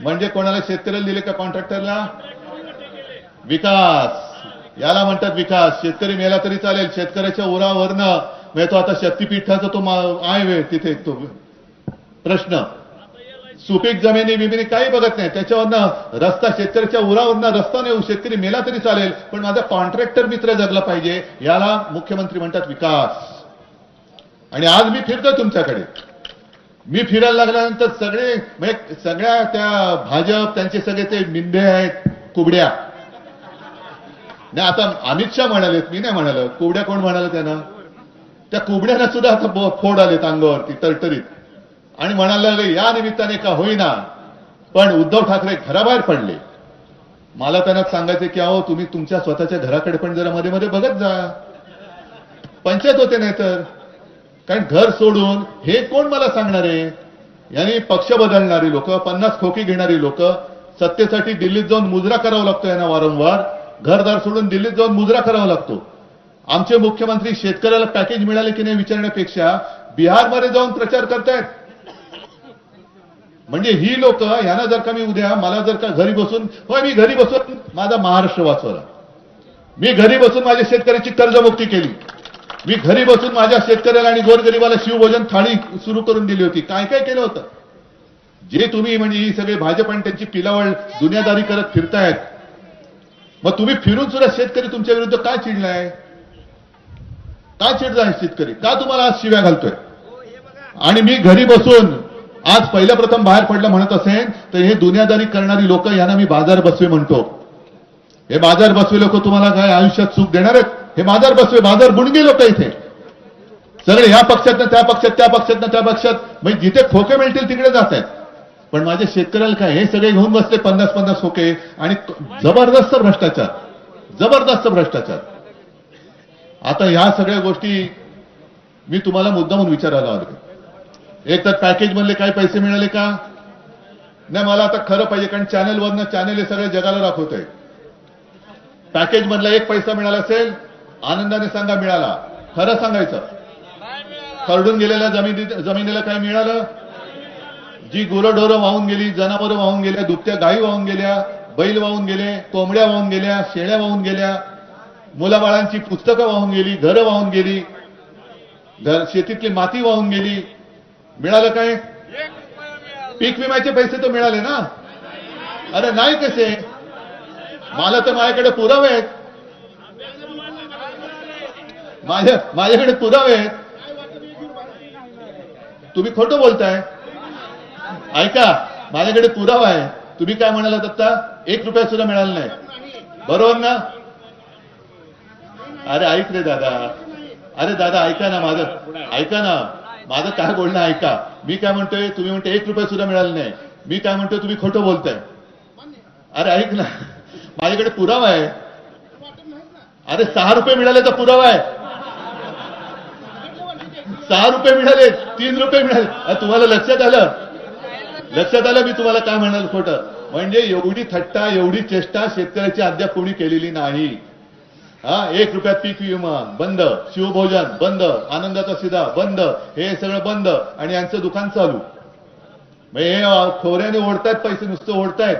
म्हणजे कोणाला शेतकऱ्याला दिले का कॉन्ट्रॅक्टरला विकास. याला म्हणतात विकास. शेतकरी मेला तरी चालेल. शेतकऱ्याच्या उरावरनं. म्हणजे तो आता शक्तीपीठाचा तो आहे तिथे तो प्रश्न. सुपीक जमिनी बिमिनी काही बघत नाही. त्याच्यावरनं रस्ता शेतकऱ्याच्या उरावरनं रस्ता नेऊ. शेतकरी मेला तरी चालेल. पण माझा कॉन्ट्रॅक्टर मित्र जगला पाहिजे. याला मुख्यमंत्री म्हणतात विकास. आणि आज मी फिरतो तुमच्याकडे. मी फिरायला लागल्यानंतर सगळे म्हणजे सगळ्या त्या भाजप त्यांचे सगळे ते मिंदे आहेत कुबड्या. नाही आता अमित शहा म्हणालेत मी नाही म्हणाल. कुबड्या कोण म्हणाल त्यांना? त्या कुबड्यांना सुद्धा आता फोड आलेत अंगावरती तरतरीत आणि म्हणायला लागले या निमित्ताने का होईना पण उद्धव ठाकरे घराबाहेर पडले. मला त्यांना सांगायचं की अहो तुम्ही तुमच्या स्वतःच्या घराकडे पण जरा मध्ये मध्ये बघत जा. पंचायत होते नाही तर कारण घर सोडून हे कोण मला सांगणार? आहे यांनी पक्ष बदलणारी लोक पन्नास खोकी घेणारी लोक सत्तेसाठी दिल्लीत जाऊन मुजरा करावा लागतो यांना वारंवार. घरदार सोडून दिल्लीत जाऊन मुजरा करावा लागतो. आमचे मुख्यमंत्री शेतकऱ्याला पॅकेज मिळाले की नाही विचारण्यापेक्षा बिहारमध्ये जाऊन प्रचार करतायत. म्हणजे ही लोक यांना जर का मी उद्या मला जर का घरी बसून होय मी घरी बसून माझा महाराष्ट्र वाचवला. मी घरी बसून माझ्या शेतकऱ्याची कर्जमुक्ती केली. मी घरी बसून माझ्या शेतकऱ्याला आणि गोरगरीबाला शिवभोजन थाळी सुरू करून दिली होती. काय काय केलं होतं? जे तुम्ही म्हणजे ही सगळे भाजप आणि त्यांची पिलावळ दुनियादारी करत फिरतायत मग तुम्ही फिरून सुद्धा शेतकरी तुमच्या विरुद्ध काय चिडलाय? का चिडलाय शेतकरी? का तुम्हाला आज शिव्या घालतोय? आणि मी घरी बसून आज पहिल्या प्रथम बाहेर पडलं म्हणत असेल तर हे दुनियादारी करणारी लोक यांना मी बाजार बसवे म्हणतो. हे बाजार बसवे लोक तुम्हाला काय आयुष्यात सुख देणार आहेत हे बाजार बसवे बाजार बुणगे लोक इथे. सगळे ह्या पक्षातनं त्या पक्षात त्या पक्षातनं त्या पक्षात. म्हणजे जिथे खोके मिळतील तिकडे जात आहेत. पण माझ्या शेतकऱ्याला काय हे सगळे घेऊन बसले पन्नास पन्नास खोके आणि जबरदस्त भ्रष्टाचार. जबरदस्त भ्रष्टाचार. आता ह्या सगळ्या गोष्टी मी तुम्हाला मुद्दा म्हणून विचारायला आलो एक तर पॅकेज मधले काय पैसे मिळाले का? नाही मला आता खरं पाहिजे कारण चॅनेलवरनं चॅनेल हे सगळ्या जगाला दाखवत आहे पॅकेज मधला एक पैसा मिळाला असेल आनंदाने सांगा मिळाला. खरं सांगायचं. खरडून गेलेल्या जमिनी जमिनीला काय मिळालं? जी गुरंढोरं वाहून गेली जनावरं वाहून गेल्या दुभत्या गायी वाहून गेल्या बैल वाहून गेले कोंबड्या वाहून गेल्या शेळ्या वाहून गेल्या मुलाबाळांची पुस्तकं वाहून गेली घरं वाहून गेली घर शेतीतली माती वाहून गेली. मिळालं काय? पीक विम्याचे पैसे तर मिळाले ना? अरे नाही कसे? मला तर माझ्याकडे पुरावे आहेत. माझ्या माझ्याकडे पुरावे आहेत. तुम्ही खोटं बोलताय. ऐका माझ्याकडे पुरावा आहे. तुम्ही काय म्हणालात आता एक रुपया सुद्धा मिळाला नाही. बरोबर ना? अरे ऐक रे दादा. अरे दादा ऐका ना माझं. ऐका ना. माझं काय बोलणं ऐका. मी काय म्हणतोय तुम्ही म्हणते एक रुपया सुद्धा मिळाला नाही. मी काय म्हणतोय तुम्ही खोटं बोलताय. अरे ऐक ना. माझ्याकडे पुरावा आहे. अरे सहा रुपये मिळाले तर पुरावा आहे. सहा रुपये मिळाले तीन रुपये मिळाले तुम्हाला लक्षात आलं? लक्षात आलं मी तुम्हाला काय म्हणाल खोटं? म्हणजे एवढी थट्टा एवढी चेष्टा शेतकऱ्याची अद्याप कोणी केलेली नाही. हा एक रुपयात पीक विमा बंद. शिवभोजन बंद. आनंदाचा सिधा बंद. हे सगळं बंद. आणि यांचं दुकान चालू. हे खोऱ्याने ओढतायत पैसे नुसतं ओढतायत.